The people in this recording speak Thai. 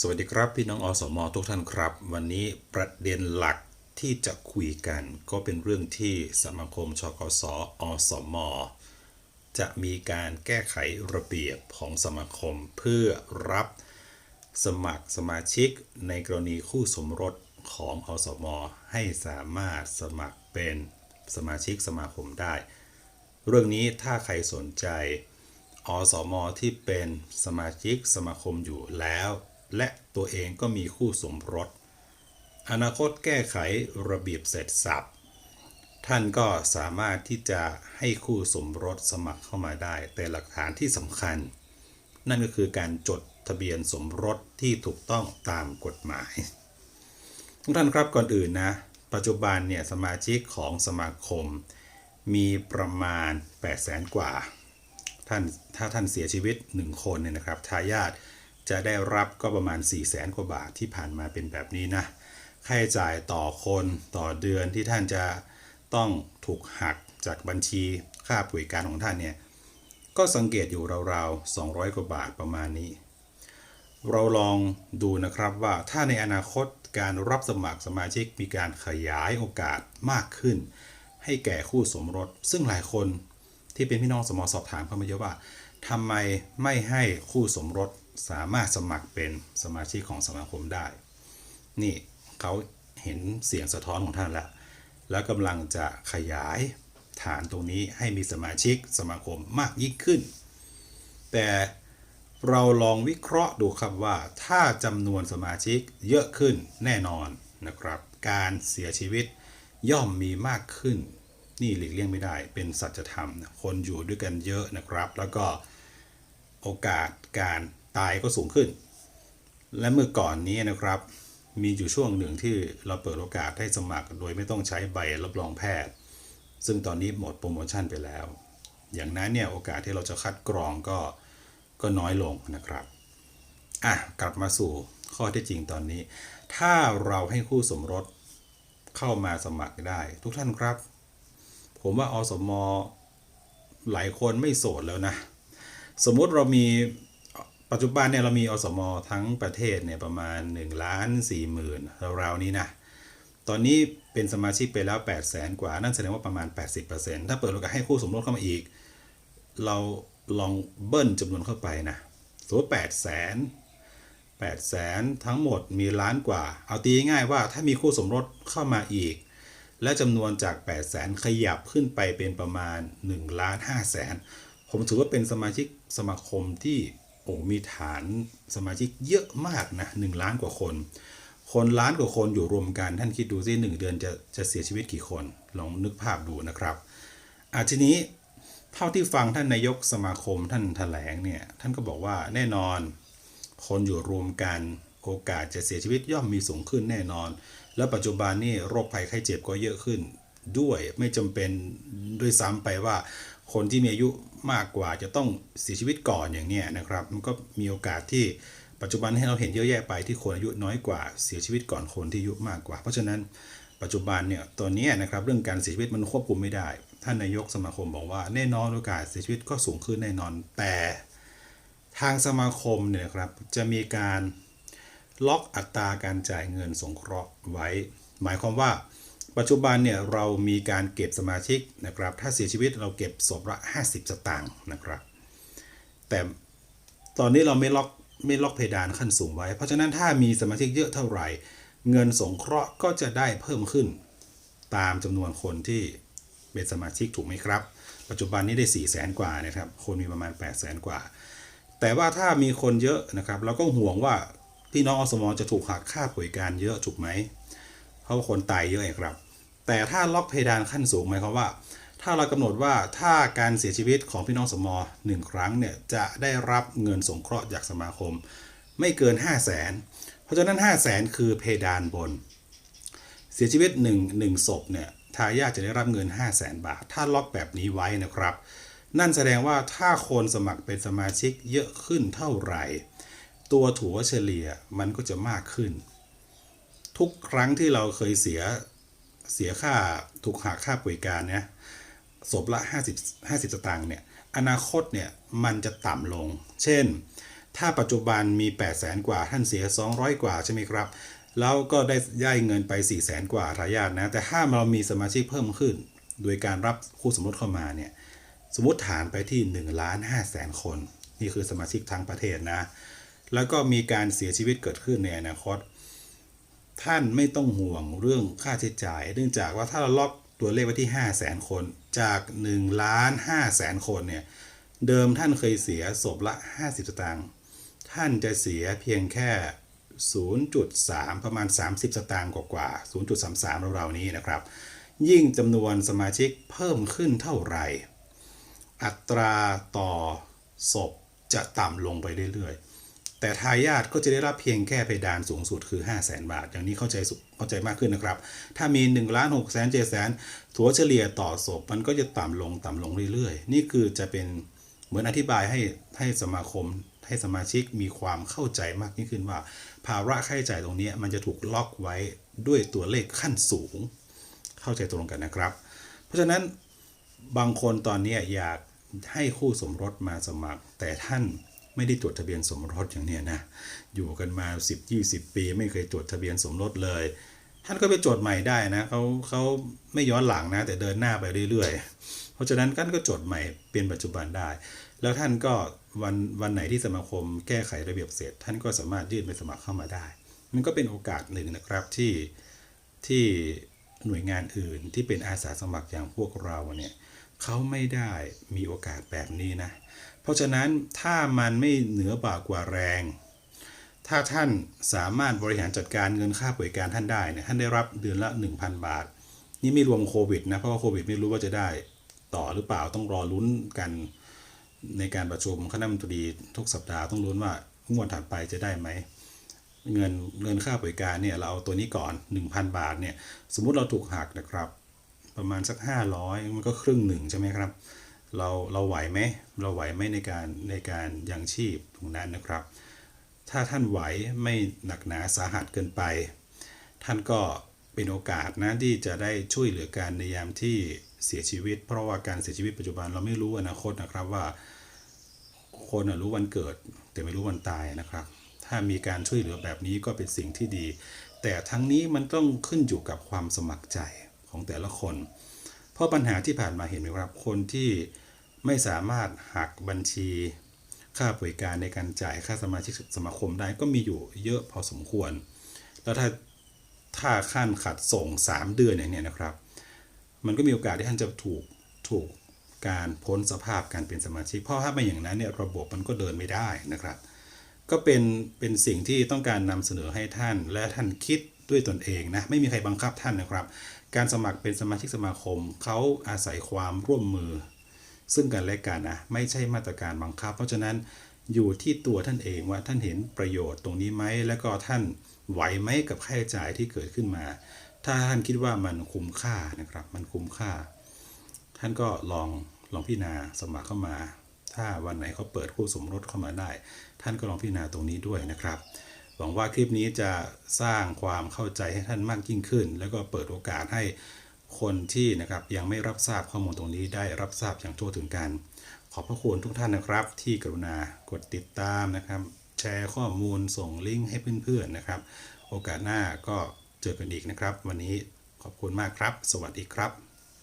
สวัสดีครับ พี่น้องอสมทุกท่านครับ วันนี้ประเด็นหลักที่จะคุยกันก็เป็นเรื่องที่สมาคมชกสอสมจะมีการแก้ไขระเบียบของสมาคมเพื่อรับสมัครสมาชิกในกรณีคู่สมรสของอสมให้สามารถสมัครเป็นสมาชิกสมาคมได้ เรื่องนี้ถ้าใครสนใจอสมที่เป็นสมาชิกสมาคมอยู่แล้ว และตัวเองก็มีคู่สมรส อนาคตแก้ไขระเบียบเสร็จสับท่านก็สามารถที่จะให้คู่สมรสสมัครเข้ามาได้ แต่หลักฐานที่สำคัญ นั่นก็คือการจดทะเบียนสมรสที่ถูกต้องตามกฎหมาย ทุกท่านครับก่อนอื่นนะ ปัจจุบันเนี่ยสมาชิกของสมาคม มีประมาณ 8 0 0แสนกว่า ท่านถ้าท่านเสียชีวิต 1 คนเนี่ยนะครับทายาท จะได้รับก็ประมาณ 4 0 0แสนกว่าบาทที่ผ่านมาเป็นแบบนี้นะ ค่าใช้จ่ายต่อคนต่อเดือนที่ท่านจะต้องถูกหักจากบัญชีค่าป่วยการของท่านเนี่ย ก็สังเกตอยู่ราวๆ 200 กว่าบาทประมาณนี้ เราลองดูนะครับว่าถ้าในอนาคตการรับสมัครสมาชิกมีการขยายโอกาสมากขึ้น ให้แก่คู่สมรส ซึ่งหลายคนที่เป็นพี่น้องสมอสอบถามเข้ามาเยอะว่าทำไมไม่ให้คู่สมรส สามารถสมัครเป็นสมาชิกของสมาคมได้ นี่เขาเห็นเสียงสะท้อนของท่านแล้ว แล้วกำลังจะขยายฐานตรงนี้ให้มีสมาชิกสมาคมมากยิ่งขึ้น แต่เราลองวิเคราะห์ดูครับว่า ถ้าจำนวนสมาชิกเยอะขึ้นแน่นอนนะครับ การเสียชีวิตย่อมมีมากขึ้น นี่หลีกเลี่ยงไม่ได้เป็นสัจธรรม คนอยู่ด้วยกันเยอะนะครับ แล้วก็โอกาสการ ตายก็สูงขึ้น และเมื่อก่อนนี้นะครับ มีอยู่ช่วงหนึ่งที่เราเปิดโอกาสให้สมัคร โดยไม่ต้องใช้ใบรับรองแพทย์ ซึ่งตอนนี้หมดโปรโมชั่นไปแล้ว อย่างนั้นเนี่ยโอกาสที่เราจะคัดกรองก็ก็น้อยลงนะครับอะกลับมาสู่ข้อท็จจริงตอนนี้ ถ้าเราให้คู่สมรสเข้ามาสมัครได้ ทุกท่านครับ ผมว่าอสมหลายคนไม่โสดแล้วนะ สมมุติเรามี ปัจจุบันเนี่ยเรามีอสมอทั้งประเทศเนี่ยประมาณ1ล้าน4หมื่นราวๆนี้นะ ตอนนี้เป็นสมาชิกไปแล้ว 8 0 0แสนกว่า นั่นแสดงว่าประมาณ 80%ถ้าเปิดโอกาสให้คู่สมรสเข้ามาอีก เราลองเบิ้ลจำนวนเข้าไปนะสมมติ8แสน8แสนทั้งหมดมีล้านกว่า เอาตีง่ายว่าถ้ามีคู่สมรสเข้ามาอีก และจำนวนจาก 8 0 0แสนขยับขึ้นไปเป็นประมาณ1ล้าน5แสนผมถือว่าเป็นสมาชิกสมาคมที่ โอ้มีฐานสมาชิกเยอะมากนะ1ล้านกว่าคน คนล้านกว่าคนอยู่รวมกันท่านคิดดูสิหนึ่งเดือนจะจะเสียชีวิตกี่คนลองนึกภาพดูนะครับอาทีนี้เท่าที่ฟังท่านนายกสมาคมท่านแถลงเนี่ยท่านก็บอกว่าแน่นอน คนอยู่รวมกันโอกาสจะเสียชีวิตย่อมมีสูงขึ้นแน่นอน แล้วปัจจุบันนี่โรคภัยไข้เจ็บก็เยอะขึ้นด้วยไม่จำเป็นด้วยซ้ำไปว่า คนที่มีอายุมากกว่าจะต้องเสียชีวิตก่อนอย่างเนี้ยนะครับ มันก็มีโอกาสที่ปัจจุบันให้เราเห็นเยอะแยะไปที่คนอายุน้อยกว่าเสียชีวิตก่อนคนที่อายุมากกว่า เพราะฉะนั้นปัจจุบันเนี่ยตัวนี้นะครับเรื่องการเสียชีวิตมันควบคุมไม่ได้ ท่านนายกสมาคมบอกว่าแน่นอนโอกาสเสียชีวิตก็สูงขึ้นแน่นอน แต่ทางสมาคมเนี่ยครับจะมีการล็อกอัตราการจ่ายเงินสงเคราะห์ไว้ หมายความว่า ปัจจุบันเนี่ยเรามีการเก็บสมาชิกนะครับ ถ้าเสียชีวิตเราเก็บศพละ 50 สตางค์นะครับ แต่ตอนนี้เราไม่ล็อกไม่ล็อกเพดานขั้นสูงไว้ เพราะฉะนั้นถ้ามีสมาชิกเยอะเท่าไหร่ เงินสงเคราะห์ก็จะได้เพิ่มขึ้น ตามจำนวนคนที่เป็นสมาชิกถูกไหมครับ ปัจจุบันนี้ได้4 0 0แสนกว่านะครับ คนมีประมาณ8 0 0แสนกว่า แต่ว่าถ้ามีคนเยอะนะครับ เราก็ห่วงว่าพี่น้องอสมจะถูกหักค่าป่วยการเยอะถูกไหม เพราะคนตายเยอะไงครับ แต่ถ้าล็อกเพดานขั้นสูงหมายความว่า ถ้าเรากำหนดว่าถ้าการเสียชีวิตของพี่น้องสมอหนึ่งครั้งเนี่ยจะได้รับเงินสงเคราะห์จากสมาคม ไม่เกิน 5 0 0แสนเพราะฉะนั้น 5 0 0แสนคือเพดานบน เสียชีวิต1 1ศพเนี่ยทายาทจะได้รับเงิน 5 0 0แสนบาท ถ้าล็อกแบบนี้ไว้นะครับ นั่นแสดงว่าถ้าคนสมัครเป็นสมาชิกเยอะขึ้นเท่าไหร่ ตัวถัวเฉลี่ยมันก็จะมากขึ้น ทุกครั้งที่เราเคยเสียเสียค่าถูกหักค่าป่วยการเนี่ยศพละ 50 50สตางค์เนี่ยอนาคตเนี่ยมันจะต่ำลง เช่น ถ้าปัจจุบันมี 8 0 0แสนกว่าท่านเสีย 200 กว่าใช่ไหมครับ แล้วก็ได้ย่ายเงินไป 4 0 0แสนกว่าทายาทนะ แต่ถ้าเรามีสมาชิกเพิ่มขึ้น โดยการรับคู่สมรสเข้ามาเนี่ยสมมติฐานไปที่1ล้าน5แสนคน นี่คือสมาชิกทั้งประเทศนะ แล้วก็มีการเสียชีวิตเกิดขึ้นในอนาคต ท่านไม่ต้องห่วงเรื่องค่าใช้จ่าย เนื่องจากว่าถ้าเราล็อกตัวเลขไว้ที่ 5 0 0แสนคนจาก1ล้าน5แสนคนเนี่ยเดิมท่านเคยเสียศพละ 50 สตางค์ท่านจะเสียเพียงแค่ 0.3 ประมาณ 30 สตางค์กว่าๆ0.33เราๆนี้นะครับ ยิ่งจำนวนสมาชิกเพิ่มขึ้นเท่าไหร่ อัตราต่อศพจะต่ำลงไปเรื่อยๆ แต่ทายาทก็จะได้รับเพียงแค่เพดานสูงสุดคือ 5 0 0แสนบาท อย่างนี้เข้าใจสุเข้าใจมากขึ้นนะครับ ถ้ามี1ล้าน6แสน7แสนถัวเฉลี่ยต่อศพมันก็จะต่ำลงต่ำลงเรื่อยๆ นี่คือจะเป็นเหมือนอธิบายให้ให้สมาคมให้สมาชิกมีความเข้าใจมากยิ่งขึ้นว่า ภาระค่าใช้จ่ายตรงนี้มันจะถูกล็อกไว้ด้วยตัวเลขขั้นสูง เข้าใจตรงกันนะครับ เพราะฉะนั้นบางคนตอนนี้อยากให้คู่สมรสมาสมัคร แต่ท่าน ไม่ได้จดทะเบียนสมรสอย่างเนี้ยนะอยู่กันมา 10-20 ปี ไม่เคยจดทะเบียนสมรสเลย ท่านก็ไปจดใหม่ได้นะเขาเขาไม่ย้อนหลังนะ แต่เดินหน้าไปเรื่อยๆ เพราะฉะนั้นท่านก็จดใหม่เป็นปัจจุบันได้ แล้วท่านก็วันวันไหนที่สมาคมแก้ไขระเบียบเสร็จ ท่านก็สามารถยื่นไปสมัครเข้ามาได้ มันก็เป็นโอกาสหนึ่งนะครับที่ที่หน่วยงานอื่นที่เป็นอาสาสมัครอย่างพวกเราเนี่ย เขาไม่ได้มีโอกาสแบบนี้นะ เพราะฉะนั้นถ้ามันไม่เหนือบ่ากว่าแรง ถ้าท่านสามารถบริหารจัดการเงินค่าบริการท่านได้เนี่ยท่านได้รับเดือนละ 1,000 บาท นี่ไม่รวมโควิดนะ เพราะว่าโควิดไม่รู้ว่าจะได้ต่อหรือเปล่าต้องรอลุ้นกันในการประชุมคณะมนตรีทุกสัปดาห์ต้องลุ้นว่างวดถัดไปจะได้ไหมเงินเงินค่าบริการเนี่ยเราเอาตัวนี้ก่อน 1,000 บาทเนี่ยสมมุติเราถูกหักนะครับ ประมาณสัก 500 มันก็ครึ่งหนึ่งใช่ไหมครับ เราเราไหวไหมเราไหวไหมในการในการยังชีพตรงนั้นนะครับ ถ้าท่านไหวไม่หนักหนาสาหัสเกินไป ท่านก็เป็นโอกาสนะที่จะได้ช่วยเหลือการในยามที่เสียชีวิต เพราะว่าการเสียชีวิตปัจจุบันเราไม่รู้อนาคตนะครับว่า คนรู้วันเกิด แต่ไม่รู้วันตายนะครับ ถ้ามีการช่วยเหลือแบบนี้ก็เป็นสิ่งที่ดี แต่ทั้งนี้มันต้องขึ้นอยู่กับความสมัครใจ ของแต่ละคน เพราะปัญหาที่ผ่านมาเห็นไหมครับคนที่ไม่สามารถหักบัญชีค่าบริการในการจ่ายค่าสมาชิกสมาคมได้ก็มีอยู่เยอะพอสมควร แล้วถ้าถ้าขั้นขัดส่ง 3 เดือนอย่างเนี้ยนะครับ มันก็มีโอกาสที่ท่านจะถูกถูกการพ้นสภาพการเป็นสมาชิก เพราะถ้าไม่อย่างนั้นเนี่ยระบบมันก็เดินไม่ได้นะครับ ก็เป็นเป็นสิ่งที่ต้องการนำเสนอให้ท่านและท่านคิด ด้วยตนเองนะไม่มีใครบังคับท่านนะครับ การสมัครเป็นสมาชิกสมาคมเขาอาศัยความร่วมมือ ซึ่งกันและกันนะไม่ใช่มาตรการบังคับ เพราะฉะนั้นอยู่ที่ตัวท่านเองว่าท่านเห็นประโยชน์ตรงนี้ไหมแล้วก็ท่านไหวไหมกับค่าใช้จ่ายที่เกิดขึ้นมา ถ้าท่านคิดว่ามันคุ้มค่านะครับ มันคุ้มค่า ท่านก็ลองลองพิจารณาสมัครเข้ามา ถ้าวันไหนเขาเปิดคู่สมรสเข้ามาได้ ท่านก็ลองพิจารณาตรงนี้ด้วยนะครับ หวังว่าคลิปนี้จะสร้างความเข้าใจให้ท่านมากยิ่งขึ้น แล้วก็เปิดโอกาสให้คนที่นะครับยังไม่รับทราบข้อมูลตรงนี้ได้รับทราบอย่างทั่วถึงกัน ขอบพระคุณทุกท่านนะครับ ที่กรุณากดติดตามนะครับ แชร์ข้อมูลส่งลิงก์ให้เพื่อนๆนะครับ โอกาสหน้าก็เจอกันอีกนะครับ วันนี้ขอบคุณมากครับ สวัสดีครับ